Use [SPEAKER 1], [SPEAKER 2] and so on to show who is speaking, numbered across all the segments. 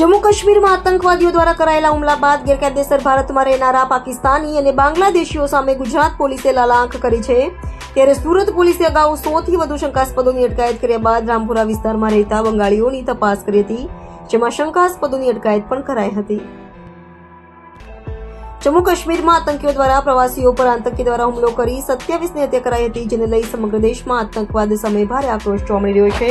[SPEAKER 1] જમ્મુ કાશ્મીરમાં આતંકવાદીઓ દ્વારા કરાયેલા હુમલા બાદ ગેરકાયદેસર ભારતમાં રહેનારા પાકિસ્તાની અને બાંગ્લાદેશીઓ સામે ગુજરાત પોલીસે લાલાંક કરી છે. ત્યારે સુરત પોલીસે અગાઉ સોથી વધુ શંકાસ્પદોની અટકાયત કર્યા બાદ રામપુરા વિસ્તારમાં રહેતા બંગાળીઓની તપાસ કરી હતી, જેમાં શંકાસ્પદોની અટકાયત પણ કરાઈ હતી. જમ્મુ કાશ્મીરમાં આતંકીઓ દ્વારા પ્રવાસીઓ પર આતંકી દ્વારા હુમલો કરી સત્યાવીસની હત્યા કરાઈ હતી, જેને લઈ સમગ્ર દેશમાં આતંકવાદ સામે ભારે આક્રોશ જોવા મળી રહ્યો છે.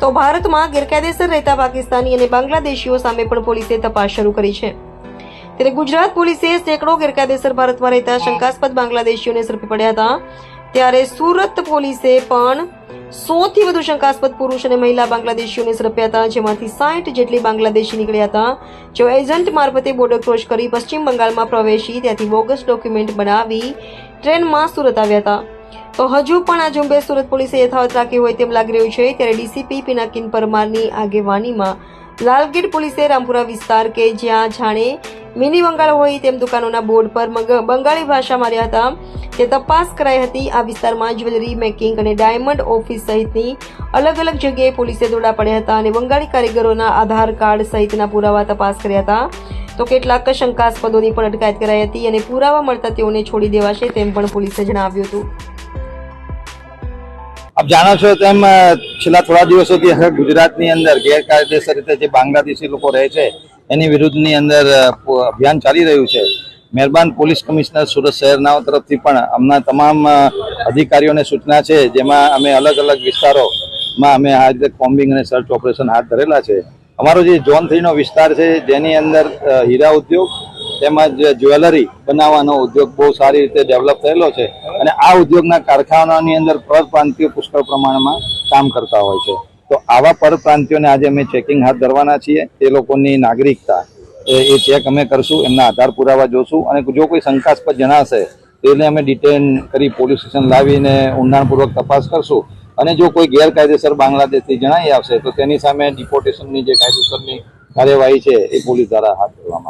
[SPEAKER 1] તો ભારતમાં ગેરકાયદેસર રહેતા પાકિસ્તાની અને બાંગ્લાદેશીઓ સામે પણ પોલીસે તપાસ શરૂ કરી છે. ત્યારે ગુજરાત પોલીસે સેંકડો ગેરકાયદેસર ભારતમાં રહેતા શંકાસ્પદ બાંગ્લાદેશીઓને ઝડપી પડ્યા હતા. ત્યારે સુરત પોલીસે પણ સોથી વધુ શંકાસ્પદ પુરુષ અને મહિલા બાંગ્લાદેશીઓને ઝડપ્યા હતા, જેમાંથી સાઠ જેટલી બાંગ્લાદેશી નીકળ્યા હતા. જેઓ એજન્ટ મારફતે બોર્ડર ક્રોસ કરી પશ્ચિમ બંગાળમાં પ્રવેશી, ત્યાંથી બોગસ ડોક્યુમેન્ટ બનાવી ટ્રેનમાં સુરત આવ્યા હતા. તો હજુ પણ આ ઝુંબેશ સુરત પોલીસે યથાવત રાખી હોય તેમ લાગી રહ્યું છે, ત્યારે ડીસીપી પિનાકિન પરમારની આગેવાનીમાં લાલગેટ પોલીસે રામપુરા વિસ્તાર કે જ્યાં જાણે મિની બંગાળ હોય તેમ દુકાનોના બોર્ડ પર બંગાળી ભાષા માર્યા હતા. તે તપાસ કરાઈ હતી. આ વિસ્તારમાં જ્વેલરી, મેકિંગ અને ડાયમંડ ઓફિસ સહિતની અલગ અલગ જગ્યાએ પોલીસે દોડા પડ્યા હતા અને બંગાળી કારીગરોના આધાર કાર્ડ સહિતના પુરાવા તપાસ કર્યા હતા. તો કેટલાક શંકાસ્પદોની પણ અટકાયત કરાઈ હતી અને પુરાવા મળતા તેઓને છોડી દેવાશે તેમ પણ પોલીસે જણાવ્યું હતું.
[SPEAKER 2] આપ જાણો છો તેમ છેલ્લા થોડા દિવસોથી હવે ગુજરાતની અંદર ગેરકાયદેસર રીતે જે બાંગ્લાદેશી લોકો રહે છે, એની વિરુદ્ધની અંદર અભિયાન ચાલી રહ્યું છે. મહેરબાન પોલીસ કમિશનર સુરત શહેરના તરફથી પણ અમના તમામ અધિકારીઓને સૂચના છે, જેમાં અમે અલગ અલગ વિસ્તારોમાં અમે રીતે કોમ્બિંગ અને સર્ચ ઓપરેશન હાથ ધરેલા છે. અમારો જે ઝોન થ્રીનો વિસ્તાર છે, જેની અંદર હીરા ઉદ્યોગ તેમજ જ્વેલરી બનાવવાનો ઉદ્યોગ બહુ સારી રીતે ડેવલપ થયેલો છે અને આ ઉદ્યોગના કારખાનાની અંદર પરપ્રાંતિયો પુષ્કળ પ્રમાણમાં કામ કરતા હોય છે. તો આવા પરપ્રાંતિયોને આજે અમે ચેકિંગ હાથ ધરવાના છીએ. એ લોકોની નાગરિકતા એ ચેક અમે કરશું, એમના આધાર પુરાવા જોશું અને જો કોઈ શંકાસ્પદ જણાશે તેને અમે ડિટેન કરી પોલીસ સ્ટેશન લાવીને ઊંડાણપૂર્વક તપાસ કરશું. અને જો કોઈ ગેરકાયદેસર બાંગ્લાદેશથી જણાઈ આવશે તો તેની સામે ડિપોર્ટેશનની જે કાયદેસરની કાર્યવાહી છે એ પોલીસ દ્વારા હાથ ધરવામાં